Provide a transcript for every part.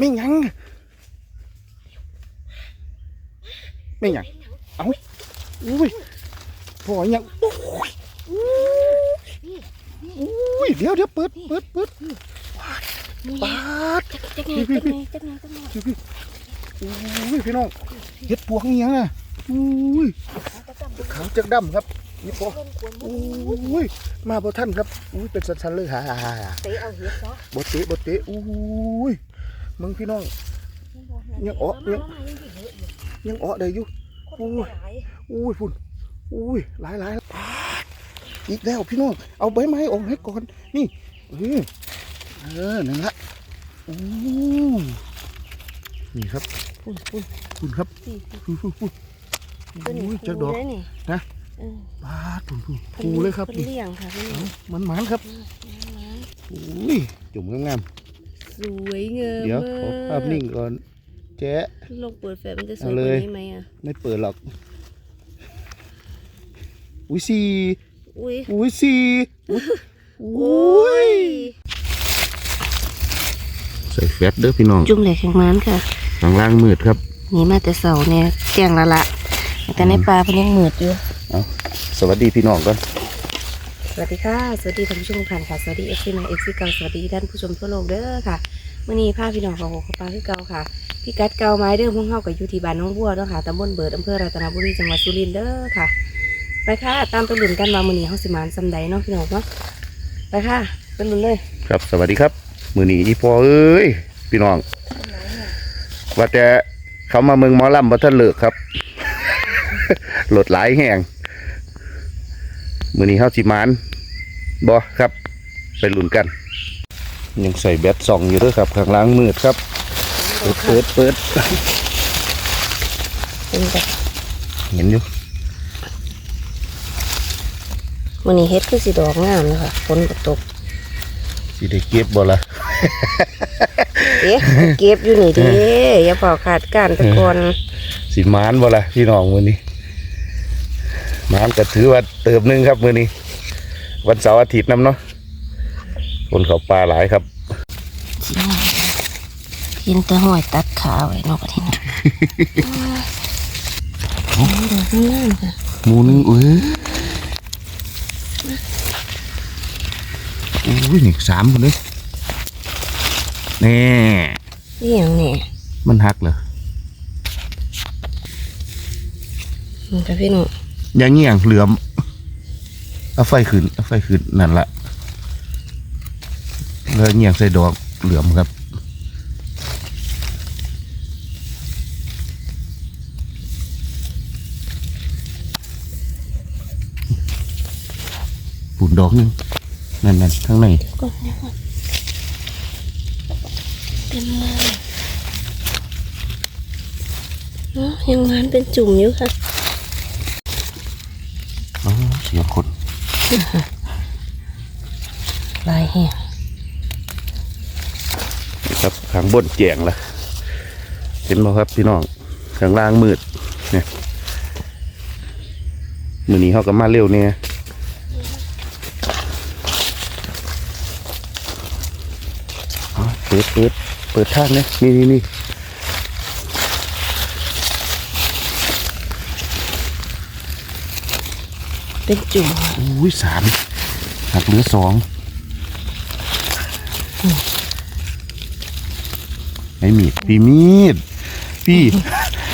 ไม่หยังไม่หยังเอาอุ้ยพอหยังโอ้ยอุ้ยเดี๋ยวเดี๋ยวเปิดเปิดเปิดปาดจักไงจักไงจักไงจักไงอุ้ยพี่น้องเห็ดปวกนี่ยังอะอุ้ยขาวจักดำครับนี่พออุ้ยมาบ่ท่านครับอุ้ยเป็นสันๆเลยฮ่าฮ่าฮ่าเตะเอาเห็ดซะบดเตะบดเตะอุ้ย มึงพี่น้อง ยังอ๋อยังยังเออได้อยู่อุ้ยอุ้ยพุ่นอุ้ยหลายหลายปาดอีกแล้วพี่น้อง เอาใบไม้ออกให้ก่อน นี่ เออเออนั่นละอู้นี่ครับพุ่นพุ่นคุณครับสี่พุ่นพุ่นพุ่นตัวนี้อุ้ยจักดอกเลยนี่นะเออปาดพุ่นพุ่นปูเลยครับพิ่นนี่เลี้ยงค่ะพี่เอามันหมานครับอุ้ยจุ่มงาม สวยงามๆเดี๋ยวขอภาพนิ่งก่อนแจ๊ะลองเปิดแฟลชมันจะสวยเอากเลว่ายนี้ไหมอะไม่เปิดหรอก อุ้ยสี่อุ้ยอุ้ยสี่อุ้ยอุ้ยใส่แฟตเด้อพี่น้องจุ่มเหล็กแข็งมันค่ะข้างล่างมืดครับนี่มาแต่เสาเนี่ยแกงละละแต่ในปลาเพิ่นยังมืดอยู่เอาสวัสดีพี่น้องก่อนส วัสดีค่ะ สวัสดีท่านผู้ชมทุกท่านค่ะ สวัสดีเอฟซีมาเอฟซีเก่าสวัสดีท่านผู้ชมทั่วโลกเด้อค่ะเมื่อนี้พาพี่น้องของหัวปลาคือเก่าค่ะพี่กัดเก่าไม้เด้อพวกเฮากับยู่ที่บ้านน้องบัวเนาะค่ะตำบลเบิดอำเภอรัตนบุรีจังหวัดสุรินทร์เด้อค่ะ ไปค่ะ ตามไปลุ้นกันว่ามื้อนี้เฮาสิมานซำใดเนาะพี่น้องเนาะไปค่ะไปลุ้นเลย ครับสวัสดีครับมือนี้อีพอเอ้ยพี่น้อง ว่าแต่เขามาเมืองมอลำบ่ท่านเลิกครับหลดหลายแห่งมือนี้เฮาสิมาน บ่ครับ ไปลุ้นกัน ยังใส่แบตส่องอยู่เด้วยครับ ข้างล่างมืดครับ เปิดเปิดเปิดเป็นแบบเห็นอยู่มื้อนี้เฮ็ดคือสิดอกงามเลยค่ะฝนก็ตกสิได้เก็บบ่ล่ะเอ๊ะเก็บอยู่นี่เด้อย่าเผาขาดการตะกอนสิมานบ่ล่ะพี่น้องมื้อนี้มานก็ถือว่าเติมหนึงครับมื้อนี้ วันเสาร์อาทิตย์นํเนาะคนเขาปลาหลายครับกินแต่หอยตัดขาไว้เนาะประเทศนี้ดอกงามค่ะหมูหนึงเอ้ยอุ้ยนี่สามคนเลยแน่นี่อย่างนี้มันหักเหรอมันก็พี่น้องอย่างเงี้ยงเหลือม เอาไฟขึ้นเอาไฟขึ้นนั่นละเลยเงี้ยงใส่ดอกเหลือมครับปุ่นดอกนึงนั่นนั่นข้างในก่อนนะก่อนเต็มเลยเนาะยังมันเป็นจุ่มอยู่ค่ะ อ๋อเสียงคน ลายแห้งครับข้างบนแจงละเห็นไหมครับพี่น้องข้างล่างมืดเนี่ยมือนี้เขาก็มาเร็วเนี่ยเปิดเปิดเปิดทางเนี่ยนี่นี่นี่ เป็นจุ่มอุ้ยสามหักเหลือสองไอ้มีดปีมีดพี่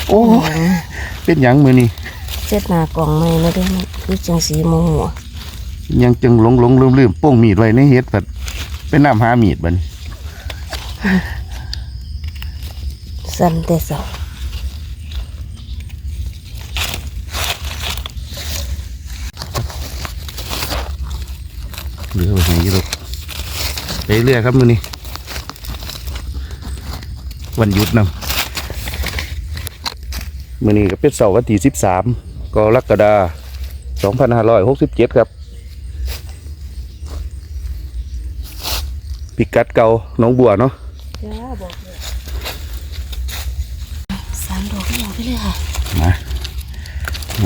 โอ้ยเป็นหยังมือนี่เจ็ดหน้ากล่องไม่นะเด้อนี่คือจังสีมงหัวยังจึงหลงหลงลืมลืมโป้งมีดไว้ในเฮ็ดแบบเป็นน้ำหามีดบัดนสั่นแต่เสา เหลือไว้ไหนยี่ลูกไปเรื่อยครับมือนี้วันหยุดนำมือนี้ก็เป็นเสาร์วันที่สิบสามกรกฎาสองพันห้าร้อยหกสิบเจ็ดครับพิกัดเก่าหน้องบัวเนาะจ้าบอกเลยสามดอกอย่างไปเลยค่ะมา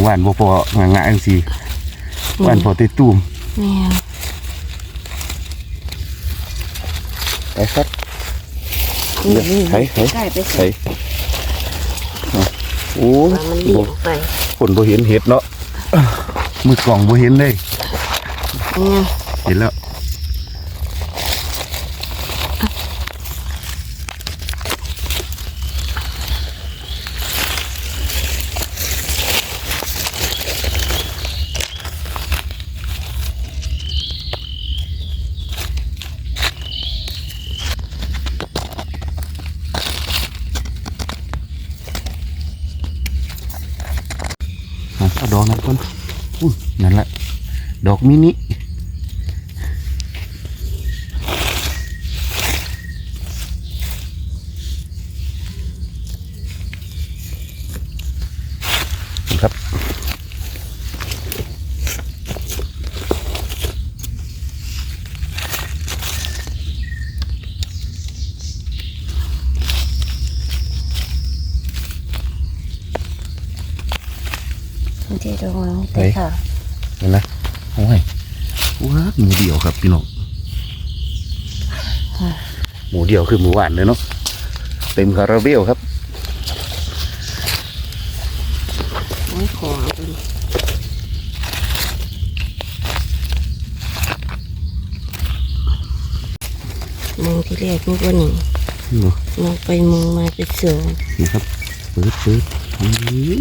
หวานบ่พองางๆสิหวานพอติดตุ่มแม่น ไปครับนี่นี่ใส่ใส่ใส่ไปใส่ใส่โอ้วางมันเลี้ยงไปคนบ่เห็นเห็ดเนาะมือกล่องบ่เห็นเลยเนี่ยเห็นแล้ว อะเอาดอกนั้นก่อนอุ้ยนั่นแหละ ดอก มินิครับ มันจะดองแล้วแต่ค่ะ เห็นไหมโอ้ยว้าหมูเดียวครับพี่น้องหมูเดียว คือหมูหวานเลยเนาะเต็มคาราเบลครับโอ้ยของเอาไปดิมองที่แรกนึกว่าหนึ่งนี่เนาะมองไปมองมาเป็นเสือนี่ครับเปิดเปิดอุ้ย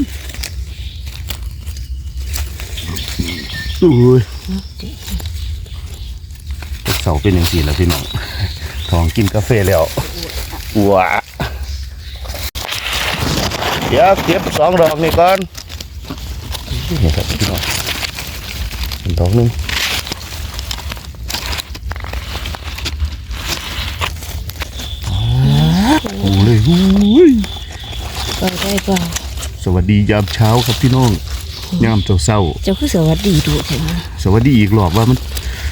โอ้ยเสาเป็นอย่างสี่แล้วพี่น้อง ทองกินกาแฟแล้วว้าเดี๋ยวเก็บสองดอกนี่ก่อนนี่ครับพี่น้องเป็นดอกหนึงโอ้เลยอุ้ยก็ได้เปล่าสวัสดียามเช้าครับพี่น้องยามเช้าเศร้าเจ้าคือสวัสดีดูใช่ไหมๆสวัสดีอีกรอบว่ามัน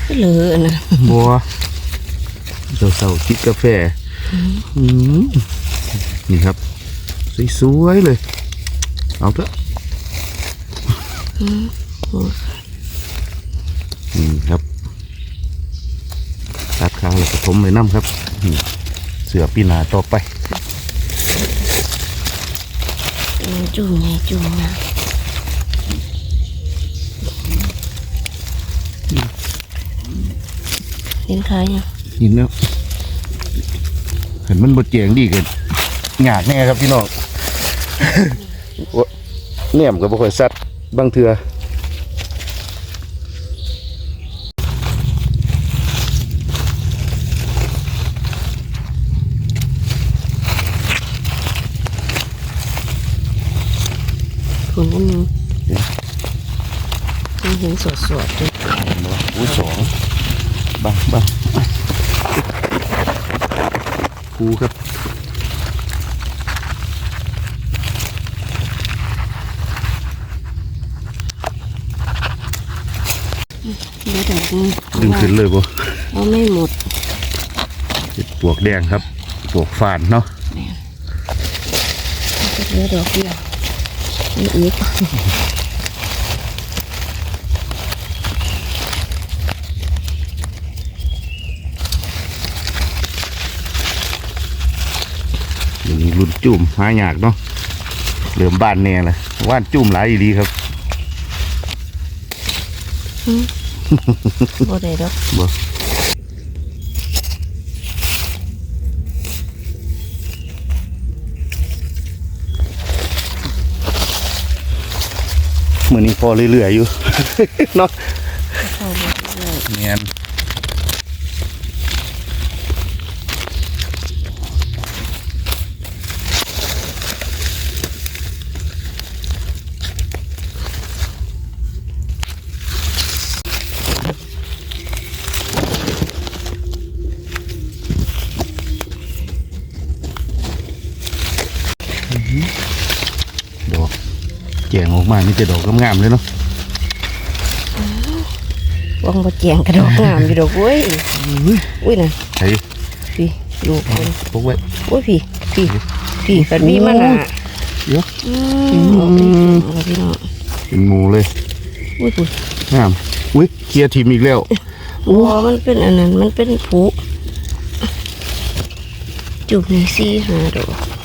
ก็เลอะนะบัว เช้าเศร้าๆจิบกาแฟอืมนี่ครับ สวยๆเลย เอาเถอะอืมครับตัดข้างแล้วก็ถมเลยน้ำครับนี่เสือปีหนาต่อไปจุ่มไงจุ่มนะเห็นใครยัง เห็นแล้วเห็นมันบดเจียงดีเกินหยาดแน่ครับพี่น้องโอ๊ะเนี่ยมนก็บ่ค่อยสัดบางเทือคุณนั่นนึงมันเห็นสดสดๆด้วยอุ้ยสองบังบัง ครูครับเดี๋ยวดอกนี้ดึงขึ้นเลยบ่เอาไม่หมดเป็นปวกแดงครับ ปวกฝานเนาะก็เหลือดอกเดียวนี่อีก อย่างนี้รุ่นจุ่มหายากเนาะเหลือมบ้านแน่เลยว่านจุ่มหลายอีดีครับบ่ได้ดอกบ่มือนี้พอเรื่อยๆอยู่เนาะ เข้ามาเรื่อย เนียนดอกแจงออก มานี่จะดอกงามๆเลยเนาะวางบ่แจงกระดอกงามอยู่ดอกเว้ยอุ้ยอุ้ยน่ะไอ้พี่ลูกมันพกไว้โอ้ยพี่พี่พี่แบบนี้มันอะเดี๋ยวอืมเอาไปเอาพี่น้องเป็นหมูเลยอุ้ยปุ้ยงามอุ้ยเคลียร์ทีมอีกแล้วโอ้มันเป็นอันนั้นมันเป็นผุจุบนี่สี่ห้าดอก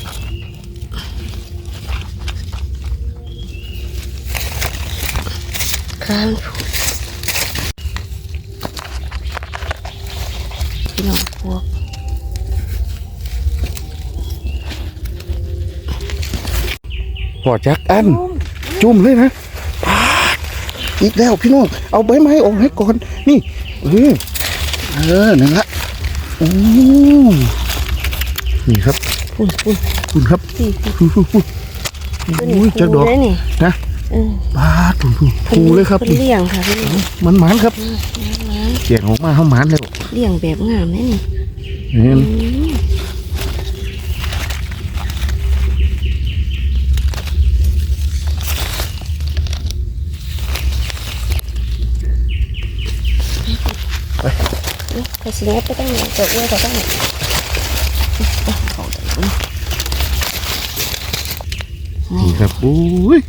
ข้างผูพี่น้องพวกพอจักอัน จุ่มเลยนะปาดอีกแล้วพี่น้อง เอาใบไม้ออกให้ก่อน นี่ เออเออนั่นละโอ้นี่ครับปุ่นปุ่นคุณครับสี่สิบอู้หูหูตัวนี้อุ้ยจักดอกเลยนี่นะ เออปาดถุนถุนฟูเลยครับเพิ่นเลี้ยงค่ะเพิ่นเลี้ยงมันหมานครับเสียงออกมาเขาหมานแล้วเลี้ยงแบบงามแน่นี่เห็นอืมนี่กระสีไปตั้งไหนเกิดไว้ก็ตั้งไหนเขาใจบุญนี่ครับอุ้ย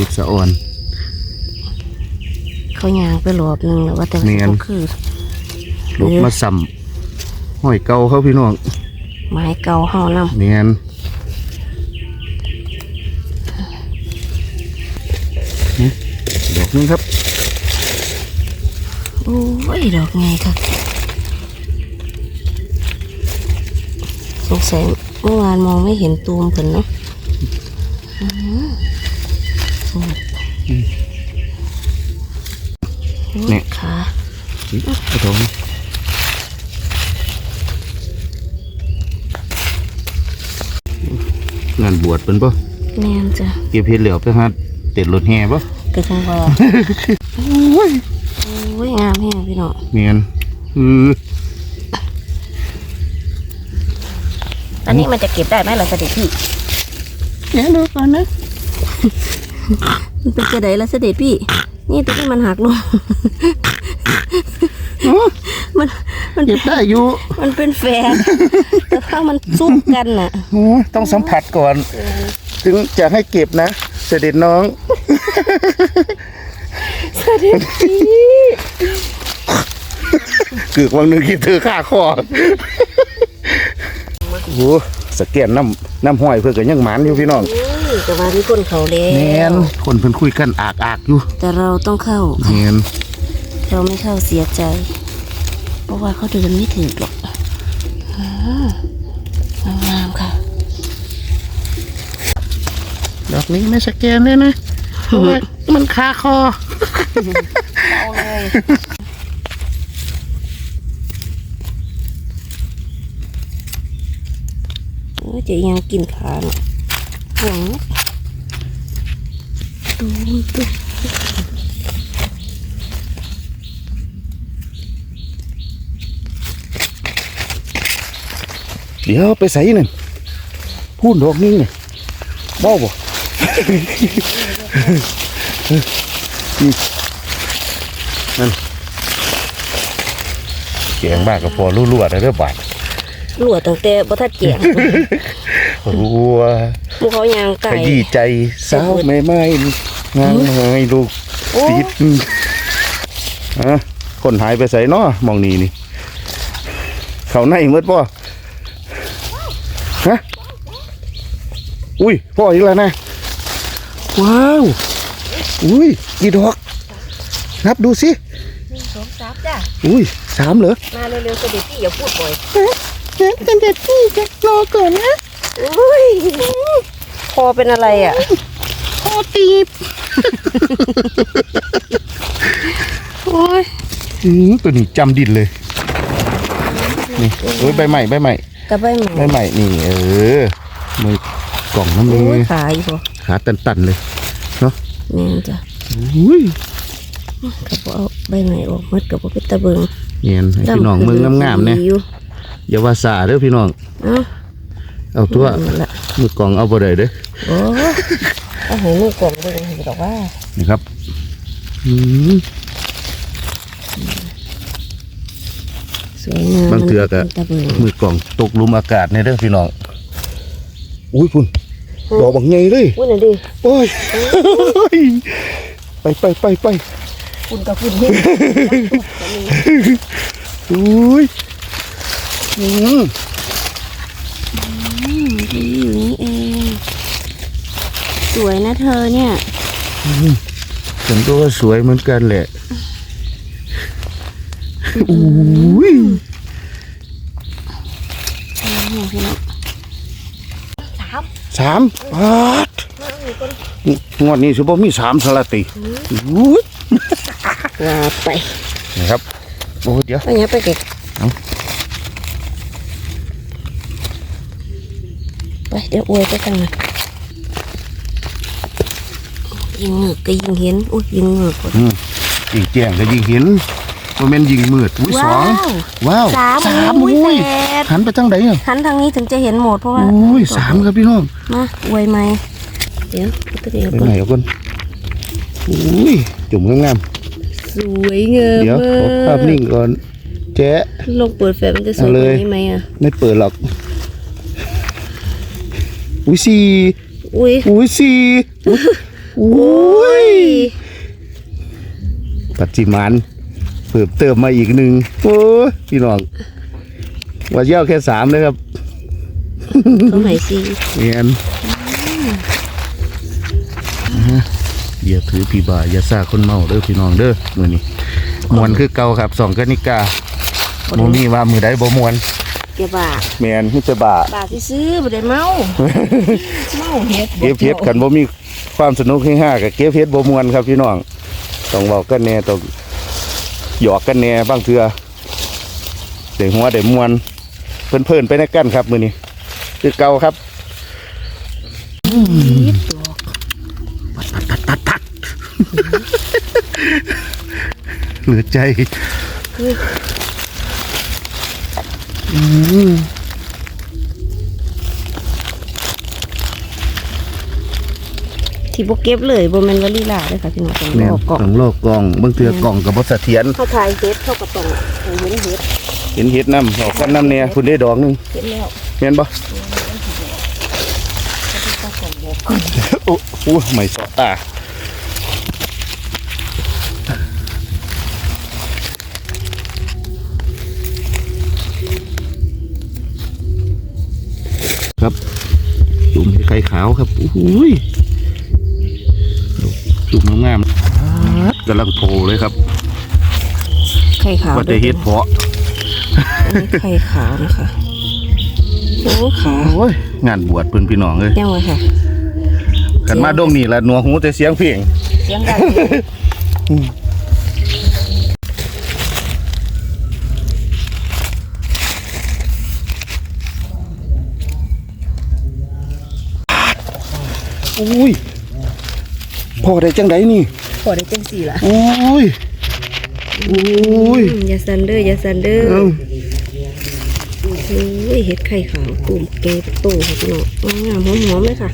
พุทธสะอ่อน เขายางไปหลอบหนึงแล้วว่าแต่เนียนก็คือลบมาสัมห้อยเก่าเขาพี่น้องไม้เก่าเฮานำเนียนนี่ดอกนึงครับโอ้ยดอกไงค่ะสงสัยเมื่อวานมองไม่เห็นตูมเพิ่นเนาะ อืมโอ้ยขานี่กระทงงานบวชเป็นปะแม่นจ้ะเก็บเห็ดเหลียวไปฮะเต็ดรถแห่ปะกระชังว่าโอ้ยโอ้ยงามแฮงพี่น้องเนียนอืออันนี้มันจะเก็บได้ไหมล่ะเสด็จพี่เดี๋ยวดูก่อนนะ มันเป็นกระไดล่ะเสด็จพี่ นี่ตัวนี้มันหักลง มันมันเก็บได้อยู่ มันเป็นแฟนแต่ถ้ามันซุ่มกันน่ะโอ้ยต้องสัมผัสก่อน ถึงจะให้เก็บนะ เสด็จน้อง เสด็จพี่เกือกวังหนึงคิดเธอฆ่าคอโอ้โหสแกนน้ำน้ำห้อยเพื่อก็ยังหมานอยู่พี่น้องโอ้ย แต่ว่ามีคนเขาแล้แมวนคนเพิ่นคุยกันอากอากอยู่ แต่เราต้องเข้าแมนเราไม่เข้าเสียใจ เพราะว่าเขาเดินไม่ถึงหรอกอ่างามๆค่ะ ดอกนี้ไม่สแกนเลยนะเพราะว่ามันคาคอ เอาเลยเออจะยังกินขาเนาะ หวังตูมตูเดี๋ยวไปใส่นั่นพูดดอกนี้เนี่ยบ้าบ่นี่นั่นเกียงมากกับพอรั่วๆนะเด้อบาดหลวตั้งแต่บ่ทัดเจียงรั่ว พวกเขายางขไก่ยี้ใจสาวไม่ไม่งานให้ลูกโอ้ติดอะคนหายไปใส่เนาะมองนี่นี่ เขาในเมื่อป่ฮะอุ้ยพ่ออีกแล้วนะ ว้าว อุ้ยกี่ดอก นับดูสิหนึ่งสองสามจ้ะอุ้ยสามเหรอ มาเร็วๆเสด็จพี่อย่าพูดบ่อยเด็กเด็กพี่จะรอก่อนนะ อุ้ยคอเป็นอะไรอะพ่อตีบโอ้ยอืมตัวนี้จำดินเลย นี่โอ้ยใบใหม่ใบใหม่กระใบหใบมูใหม่นี่ เออมือกล่องน้ำมืโอ้อยขาอยู่บ่ขาตันๆเลยแม่นจ้ะอุ้ยกระเป๋าใบใหม่ออกหมดกระเป๋าเป็นตะเบิงเนียนให้พี่น้องเมืองงามๆเนี่ยดีอยู่อย่าว่าสาเด้อพี่น้องเอ้า เอาตัวนั่นละมือกล่องเอาบ่ได้เด้อโอ้เอาให้มือกล่องเบิ่งให้ดอกว่านี่ครับอืมสวยงามบางเทื่อก็มันเป็นตะเบิงมือกล่องตกหลุมอากาศเนี่ยเด้อพี่น้องอุ้ยพุ่นดอกบางใหญ่เลยอุ้ยน่ะดิโอ้ยไปไปไปไปฝุ่นกับฝุ่นเฮ็ดอุ้ยอืมอื มดีอยู่นี่เอง สวยนะเธอเนี่ยฉันก็ว่าสวยเหมือนกันแหละอุ้ยนี่พี่น้องสามสามบาทงวดนี้สิบ่มีสามสลัดติอุ้ยว่าไปนะครับโอ้เดี๋ยวไปเนี้ยไปเก็บ เอาไปเดี๋ยวอวยไปกันนะยิงเหงือกก็ยิงเห็นอุ้ยยิงเหงือกก่อนอืมยิงแจ้งก็ยิงเห็นว่าแม่นยิงมืดอุ้ยสองว้าวสามสามอุ้ยอุ้ยแปดหันไปทางไหนอะหันทางนี้ถึงจะเห็นหมดเพราะว่าอุ้ยสามครับพี่น้องมาอวยไหมเดี๋ยวเอาตัวเดียวไปก่อนไหนเอาคนอุ้ยจุ่มงามสวยงามๆเดี๋ยวขอภาพนิ่งก่อน แจ๊ะลงเปิดแฟลชมันจะสวยเอากเลว่ายนี้ไหมอะไม่เปิดหรอก อุ้ยสี่อุ้ยอุ้ยสี่อุ้ยปัจจิมานเพิ่มเติมมาอีกหนึ่งโอ้ยพี่น้องว่าเย้าแค่สามเลยครับเขาไหนซีเนียนอย่าถือพี่บาอย่าซาคนเมาเด้อพี่น้องเด้อมือนี้มวนคือเก่าครับสองกนิกาโมมีว่ามือใดบ่มวน เก็บบ่าแมนมิจะบาบาที่ซื้อบ่ได้เมาเมาเฮ็ดเก็บเพชรกันบ่มีความสนุกให้ห้ากับเก็บเพชรบ่มวนครับพี่น้องต้องเว้ากันแน่ต้องหยอกกันแน่บางเทื่อได้หัวได้มวนเพิ่นๆไปในกันครับมื้อนี้คือเก่าครับนิดดอกตัดตัดตัดเหลือใจ อืมที่บ่เก็บเลยบ่แม่นว่าลีลาเด้อค่ะพี่น้องต้องแม่รนอก่อนต้องโลกกล่องบางเทือกล่องกับบ่เสถียรเขาทายเฮ็ดเขาก็ต้องให้เห็นเฮ็ดเห็นเห็ดน้ำออกกันน้ำเนี่ยคุณได้ดอกหนึงเห็นแล้วแม่นบ่โอ้โหไม่สอดตา ไข่ขาวครับโอ้โหยจุ่มงามๆกำลังโผล่เลยครับ ไข่ขาวว่าจะเฮ็ดเพาะอันนี้ไข่ขาวนะคะโอ้ขาวโอ้ยงานบวชเพิ่นพี่น้องเลยยังไงค่ะกันมาดงนี่ละหนัวหูแต่เสียงเพลงเสียงดัง อุ้ยพ่อได้จังไดนี่พอได้จังสี่ล่ะโอ้ยโอ้ยอย่าซันเด้ออย่าซันเด้อเอ้าโอ้ยเฮ็ดไข่ขาวกลุ่มแกงโตค่ะพี่น้องงามหอมๆเลยค่ะ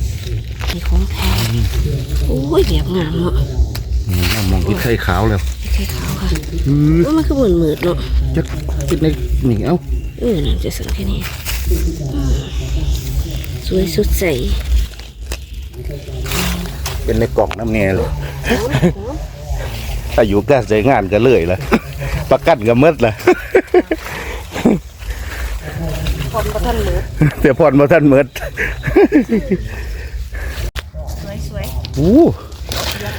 นี่ของแท้โอ้ยแบบงามเนาะน้ำมองที่ไข่ขาวแล้วไข่ขาวค่ะอือว่ามันคือเหมือนมืดเนาะจักติดในนี่เอ้าเออน่าจะสังแค่นี้อืมสวยสุดใส เป็นในกล่องน้ำแน่เลยถ้าอยู่การใช้งานก็เลยละประกันก็หมดละคนประทันเหลือแต่พรมาท่านหมดสวยสวยอู้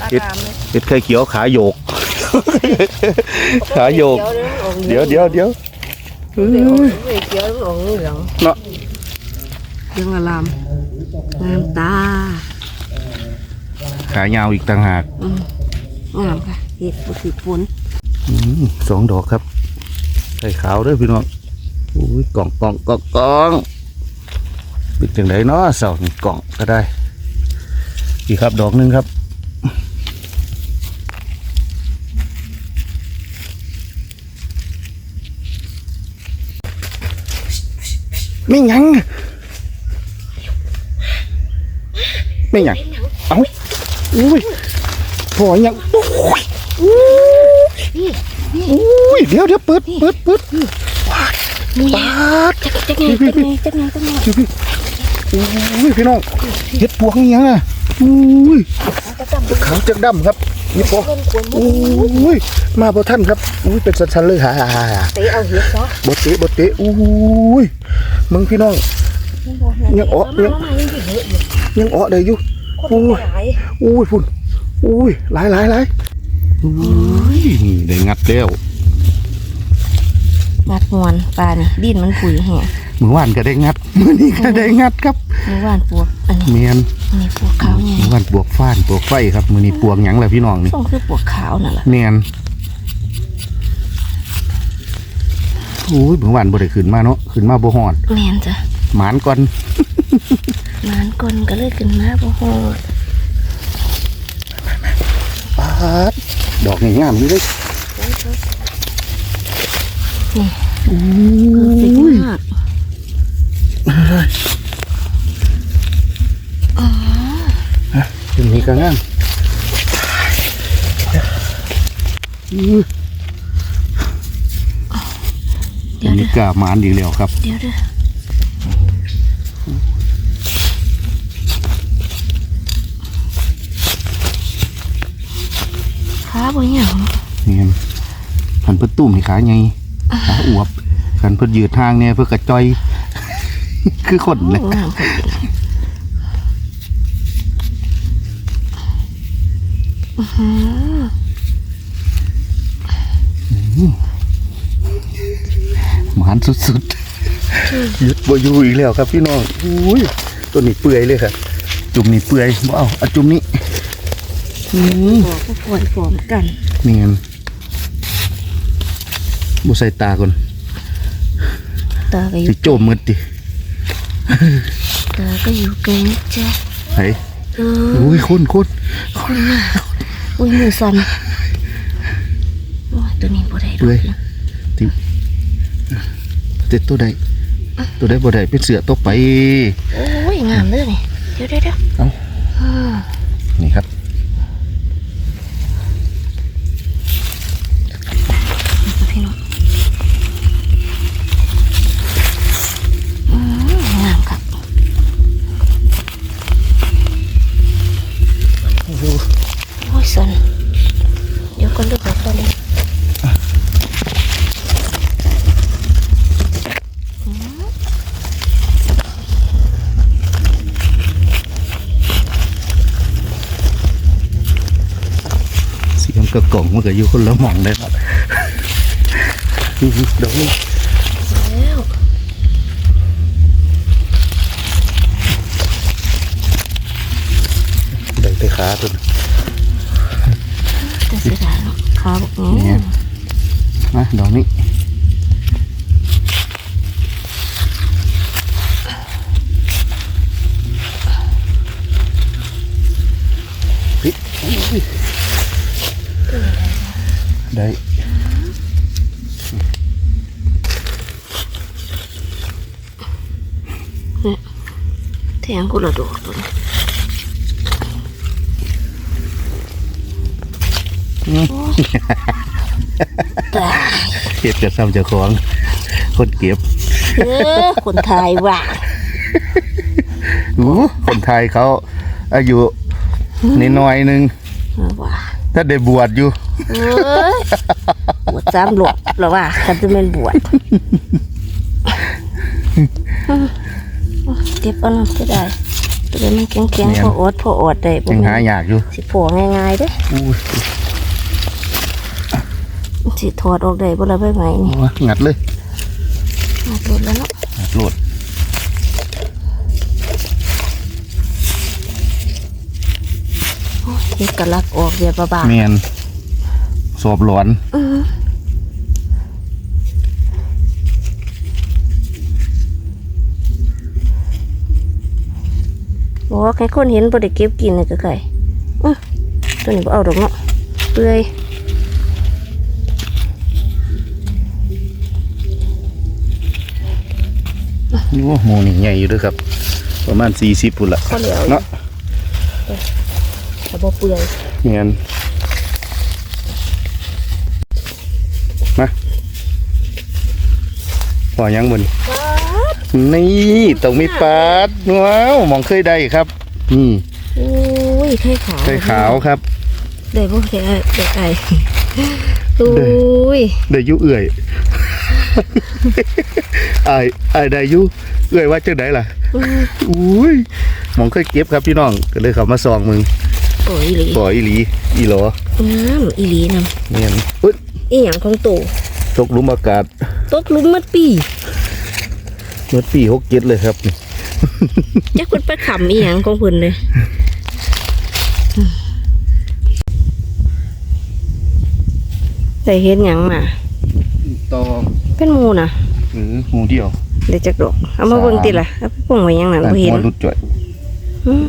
อารามเลยเห็ดไข่เขียวขาโยก ขาโยก เดี๋ยวเดี๋ยวเดี๋ยวเดี๋ยวเดี๋ยวออกเหลืองเนาะเหลืองอารามงามตา ขายาวอีกต่างหากอืมงามค่ะเห็ดบุถือฝนอืมสองดอกครับไข่ขาวเด้วยพี่น้องอุ้ยกล่องกล่องกล่องกล่องเป็นจังไดเนาะเสานี่กล่องก็ได้อีกครับดอกหนึงครับไม่หยังไม่หยังเอ้า อุ้ยพอหยังโอ้ยอุ้ยเดี๋ยวเดี๋ยวเปิดเปิดเปิดมูยปาดจักจักไงจักไงจักไงจักไงอุ้ยพี่น้องเห็ดปวกนี่ยังอะอุ้ยกระจำขาวจากดำครับนี่พอเล่นควรโอ้ยมาบ่ท่านครับอุ้ยเป็นสันๆเลยฮ่าๆๆเตะเอาเห็ดซะบดเตะบดเตะอู้ยมึงพี่น้องยังอ๋อยังมายังอยู่เยอะอยู่ยังอ้อได้อยู่ คนหลายอู้ยพุ่นอู้ยหลายหลายหลายอู้ยนี่ได้งัดแล้วงัดงวนปลานี่ดินมันปุ๋ยแห่มื้อวานก็ได้งัดมื้อนี้ก็ได้งัดครับเมื่อวานปวกอันนี้เมียนอันนี้ปวกขาวไงมื้อวานปวกฟ้านปวกไฟครับมื้อนี้ปวกหยังล่ะพี่น้องนี่ต้องคือปวกขาวนั่นแหละเมียนโอ้ยมื้อวานบ่ได้ขึ้นมาเนาะขึ้นมาบ่ฮอดแมนจ้ะ หมานก่อนนานก่อนก็เลยขึ้นมาบ่ฮอดปาดดอกงามๆนี่เลยนี่อู้สิกยมากตรงนี้ก็งามอู้ยเดี๋ยวมีเด้อกาหมานอีกแล้วครับ เดี๋ยวเด้อ ขาบ่หยังนี่นขันเพื่อตุ่มให้ขาไงขาอวบขันเพื่อยืดทางเนี่ยเพื่อกระจอย คือคนเลยงามพอดีอื้อหือหมานสุดๆยึดบ่อยู่อีกแล้วครับพี่น้องอุ้ยตัวนี้เปื่อยเลยครับ จุ่มนี่เปื่อยบ่เอาเอาจุ่มนี้ อืมบอกก็ปวดฟอมกันนี่นบ่ใส่ตาก่อนตาก็อสิยู่โจมมืดดิตาก็อยู่ไกลนะจ๊ะไห้เอออุ้ยคนคนคนน่ะอุ้ยมือสั่นโอ้ยตัวนี้บ่ได้ดอกเปื่อยติเต็ดตัวใดตัวใดบ่ได้เป็นเสือตกไปโอ้ยงามเลยนี่เดี๋ยวเดี๋ยวเดี๋ยวเอ้าอืมนี่ครับ มันก็อยู่คนละหม่องได้ครับเดี๋ยวนี้แล้วได้แต่ขาตัวนี้ แต่เสียดายเนาะขาบอก เนี่ นี้ ย มาดอกนี้ปิดอุ้ยได้ แทงกูละดอกตัวนี้ตายเก็บจะซ้ำเจะของคนเก็บเออคนไทยว่ะอู้คนไทยเขาอายุนิดหน่อยๆหนึงเออว่ะถ้าได้บวชอยู่เอ้ยบวชสามหลวงหรอว่าคันจะเป็นบวช เก็บเอาหน่อยก็ได้ตัวนี้มันแข็งๆพออดพออดได้บ่ยังแม่หานยากอยู่สิโผล่ง่ายๆเด้ออู้ยสิถอดออกได้บ่ละใบไม้นี่โอ้ยงัดเลยมาตรวจแล้วเนาะงัดโลดโอ้ยเฮ็ดกะลักออกเดี๋ยวบาเมียนสอบหลอนๆอือ บอกว่าใครคนเห็นบ่ได้เก็บกินเลยก็ไก่อื้อตัวนี้บ่เอาดอกเนาะเปื่อยนี่ว่าหมูนี่ใหญ่อยู่เด้วยครับ ประมาณสี่สิบปุ่นละข้าวเหนียวเนาะแต่บ่เปื่อยเมียนมาพอยังบน นี่ต้องมีปาดว้าวมองเคยได้ครับนี่โอ้ยไข่ขาวเคยขาวครับได้บ่ได้ได้ไก่อุ้ยได้อยุเอื่อยอายอายได้อยุเอื่อยว่าจังไดล่ะอุ้ยหมองเคยเก็บครับพี่น้องก็เลยเข้ามาซองมึงโอ้ยอีหลีปล่อยอีหลีอีหลองามอีหลีนเนี่ยอุ๊ยำอีหยังของโตตกหลุมอากาศ ตกหลุมมัดปี เมื่อปีหกเจ็ดเลยครับนี่จักเพิ่นไปขำอีหยังของเพิ่นเลยได้เห็นหยังมาตองเป็นหมูน่ะหรือหมูเดียวเดี๋ยวจักดอกเอามาเบิ่งติล่ะเอาไปปรุงไว้หยังนั่นแต่บ่เห็นหัวรุดจ่อยอืม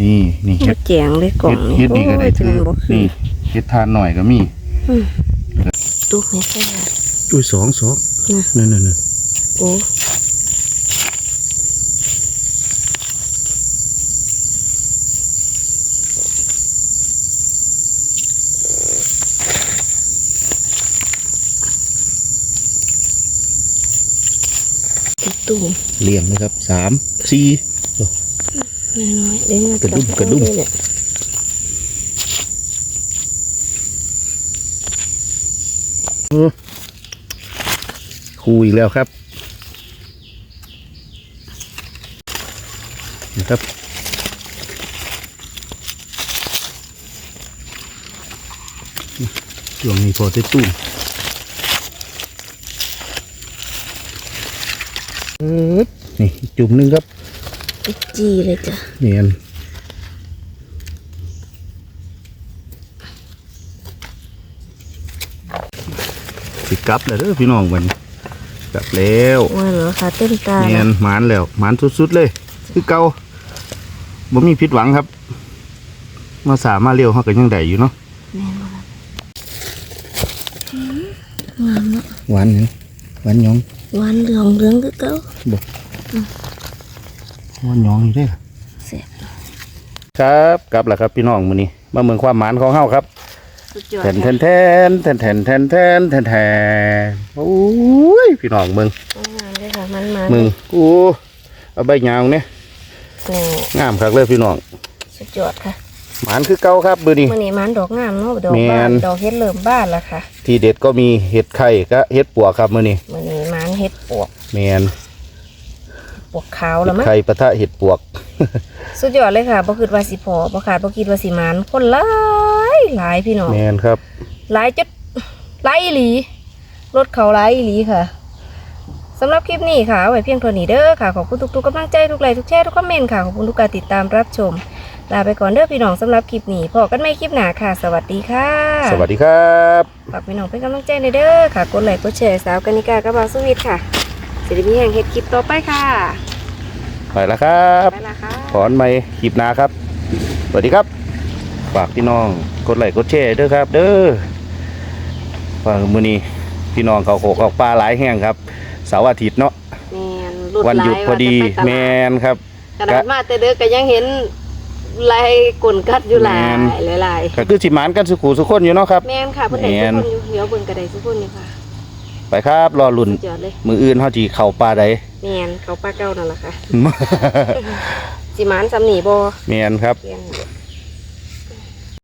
นี่นี่บ่เฮ็ดแจงเลยกล่องนี่เฮ็ดนี่ก็ได้โอ้ยถือมันบ่คือนี่เฮ็ดทานหน่อยก็มีตุ๊กแม่ใส่ละอุ้ยสองสองนะนั่นนั่นนั่น โอ้ตุ๊กตู้เลี้ยงนะครับสามสี่น้อยๆเดี๋ยวมากระดุมกระดุมเนี่ยคูอีกแล้วครับนะ ครับช่วงนี้พอได้ตุ้มเออนี่อีกจุ่มหนึงครับตุ๊กจีเลยจ้ะเนียนสิกลับแล้วเด้อพี่น้องวันกลับแล้วว่าเหรอคะเต้นตาเนียนหมานแล้วหมานสุดๆเลย คือเก่า บ่มีผิดหวังครับ มาสามารถเร็วเขาก็ยังได้อยู่เนาะงามเนาะหวานยังหวานหยองหวานเหลืองเหลืองคือเก่าหวานหยองอยู่เด้อแซ่บครับกลับแล้วครับพี่น้องมื้อนี้มาเมืองความหมานของเฮาครับสุดยอดแทนแทนแทนแทนแทนแทนแทนแทนแทนโอ้ยพี่น้องเมืองงามเลยค่ะมันมา มึงกูเอาใบยาวเนี่ย นี่งามคักเลยพี่น้องสุดยอดค่ะหมานคือเก่าครับมือนี้มื่อนี้มันดอกงามเนาะดอกแม่บานนดอกเฮ็ดเริ่มบ้านแล้วค่ะ ทีเด็ดก็มีเห็ดไข่กับเห็ดปัวครับมือนี้มื่อนี้มันเฮ็ดปวกแมนปวกขาวเห็แล้วดมั้งไข่ปะทะเห็ดปวก สุดยอดเลยค่ะบ่คิดว่าสิพอบ่ขาดบ่คิดว่าสิมันคนหลายหลายพี่น้องแมนครับหลายจุดหลายอีหลีรถเขาหลายอีหลีค่ะ สำหรับคลิปนี้ค่ะเอาไว้เพียงเท่านี้เด้อค่ะ ขอบคุณทุกๆกำลังใจทุกไลค์ทุกแชร์ทุกคอมเมนต์ค่ะ ขอบคุณทุกการติดตามรับชม ลาไปก่อนเด้อพี่น้องสำหรับคลิปนี้พบกันใหม่คลิปหน้าค่ะ สวัสดีค่ะสวัสดีครับฝากพี่น้องเป็นกำลังใจในอยเด้อค่ะกดไลค์กดแชร์สาวกานิกากระบาสวิตค่ะสิริมีแห่งเฮ็ดคลิปต่อไปค่ะไปแล้วครับไปละค่ะถอนไม่ขีบนาครับ สวัสดีครับ ฝากพี่น้องกดไลค์กดแชร์เด้อครับ เด้อฝากมือนี้พี่น้องเขาโขกออกปลาหลายแห้งครับ เสาร์อาทิตย์เนาะแมนรุดวันหยุดลายพอดีว่าจะไปตลาแมนครับ ขนาดมาแต่เด้อก็ยังเห็นลายกลนกัดอยู่หลายแม่นหลายก็คือสิหมานกันสุขูสุขคนอยู่เนาะครับ ๆแมนค่ะเพิ่นได้แม่ทุกนคนอยู่เดี๋ยวเบิ่งกระไดทุกคนอยู่ค่ะไปครับรอลุ่นสุดยอดเลยมืออื่นเฮาจีเข่าปลาใด แมนเขาป้าเก้านั่นแหละค่ะสิหมานสำนีบ่แมนครับเพียง